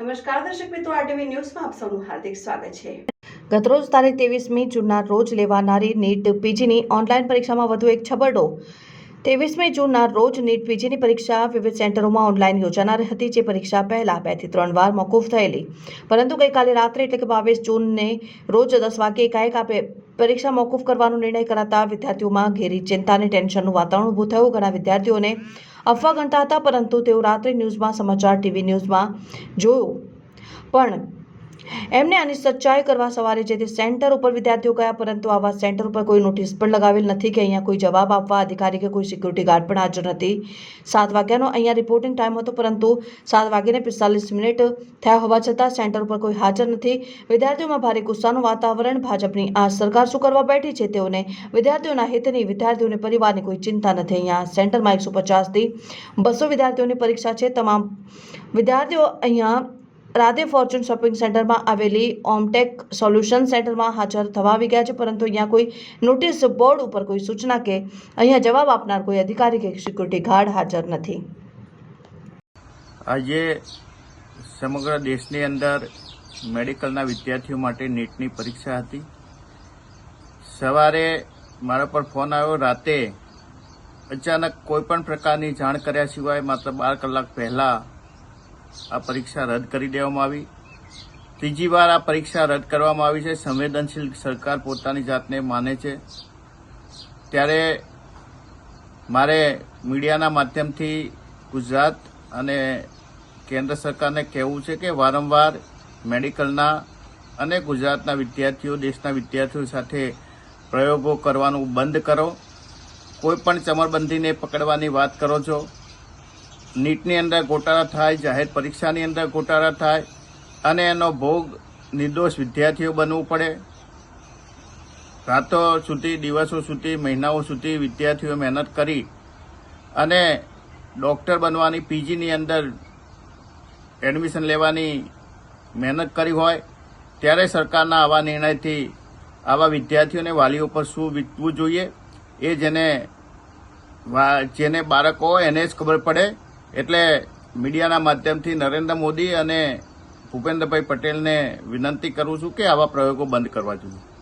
નમસ્કાર દર્શક મિત્રો આરટીવી ન્યૂઝમાં આપ સૌનું હાર્દિક સ્વાગત છે. ગતરોજ તારીખ ત્રેવીસમી જૂનના રોજ લેવાનારી નીટ પીજીની ઓનલાઈન પરીક્ષામાં વધુ એક છબરડો ત્રેવીસમી જૂનના રોજ નીટ પીજીની પરીક્ષા વિવિધ સેન્ટરોમાં ઓનલાઈન યોજાનાર હતી, જે પરીક્ષા પહેલા બેથી ત્રણ વાર મોકૂફ થયેલી. પરંતુ ગઈકાલે રાત્રે, એટલે કે બાવીસ જૂનને રોજ દસ વાગ્યે એકાએક આપે પરીક્ષા મોકૂફ કરવાનો નિર્ણય કરાતા વિદ્યાર્થીઓમાં ઘેરી ચિંતા અને ટેન્શનનું વાતાવરણ ઊભું થયું. ઘણા વિદ્યાર્થીઓને અફવા ગણતા હતા, પરંતુ તેઓ રાત્રે ન્યૂઝમાં, સમાચાર, ટીવી ન્યૂઝમાં જોયું. પણ એમને આની સચ્ચાઈ કરવા સવારે જે તે સેન્ટર ઉપર વિદ્યાર્થીઓ ગયા, પરંતુ આવા સેન્ટર ઉપર કોઈ નોટિસ પણ લગાવેલ નથી કે અહીંયા કોઈ જવાબ આપવા અધિકારી કે કોઈ સિક્યુરિટી ગાર્ડ પણ હાજર નથી. સાત વાગ્યાનો અહીંયા રિપોર્ટિંગ ટાઈમ હતો, પરંતુ સાત વાગ્યાને પિસ્તાલીસ મિનિટ થયા હોવા છતાં સેન્ટર ઉપર કોઈ હાજર નથી. વિદ્યાર્થીઓમાં ભારે ગુસ્સાનું વાતાવરણ, ભાજપની આ સરકાર શું કરવા બેઠી છે તેઓને વિદ્યાર્થીઓના હિતની વિદ્યાર્થીઓને પરિવારની કોઈ ચિંતા નથી. અહીંયા સેન્ટરમાં એકસો પચાસથી બસો વિદ્યાર્થીઓની પરીક્ષા છે. તમામ વિદ્યાર્થીઓ અહીંયા રાધે ફોર્ચ્યુન શોપિંગ સેન્ટરમાં આવેલી ઓમટેક સોલ્યુશન સેન્ટરમાં હાજર થવા આવી ગયા છે, પરંતુ અહીંયા કોઈ નોટિસ બોર્ડ ઉપર કોઈ સૂચના કે અહીંયા જવાબ આપનાર કોઈ અધિકારી કે સિક્યુરિટી ગાર્ડ હાજર નથી. આજે સમગ્ર દેશની અંદર મેડિકલના વિદ્યાર્થીઓ માટે નીટની પરીક્ષા હતી. સવારે મારા પર ફોન આવ્યો, રાતે અચાનક કોઈ પણ પ્રકારની જાણ કર્યા સિવાય માત્ર બાર કલાક પહેલા આ પરીક્ષા રદ કરી દેવામાં આવી. ત્રીજી વાર આ પરીક્ષા રદ કરવામાં આવી છે. સંવેદનશીલ સરકાર પોતાની જાતને માને છે. ત્યારે મારે મીડિયાના માધ્યમથી ગુજરાત અને કેન્દ્ર સરકારને કહેવું છે કે વારંવાર મેડિકલના અને ગુજરાતના વિદ્યાર્થીઓ, દેશના વિદ્યાર્થીઓ સાથે પ્રયોગો કરવાનું બંધ કરો. કોઈ પણ ચમરબંધીને પકડવાની વાત કરો છો નીટની અંદર ગોટાળા થાય, જાહેર પરીક્ષાની અંદર ગોટાળા થાય, અને એનો ભોગ નિર્દોષ વિદ્યાર્થીઓ બનવું પડે. રાતો સુધી, દિવસો સુધી, મહિનાઓ સુધી વિદ્યાર્થીઓ મહેનત કરી અને ડૉક્ટર બનવાની, પીજીની અંદર એડમિશન લેવાની મહેનત કરી હોય, ત્યારે સરકારના આવા નિર્ણયથી આવા વિદ્યાર્થીઓને વાલીઓ પર શું વીતવું જોઈએ, એ જેને જેને બાળકો, એને જ ખબર પડે. એટલે મીડિયાના માધ્યમથી નરેન્દ્ર મોદી અને ભૂપેન્દ્રભાઈ પટેલને વિનંતી કરું છું કે આવા પ્રયોગો બંધ કરવા જોઈએ.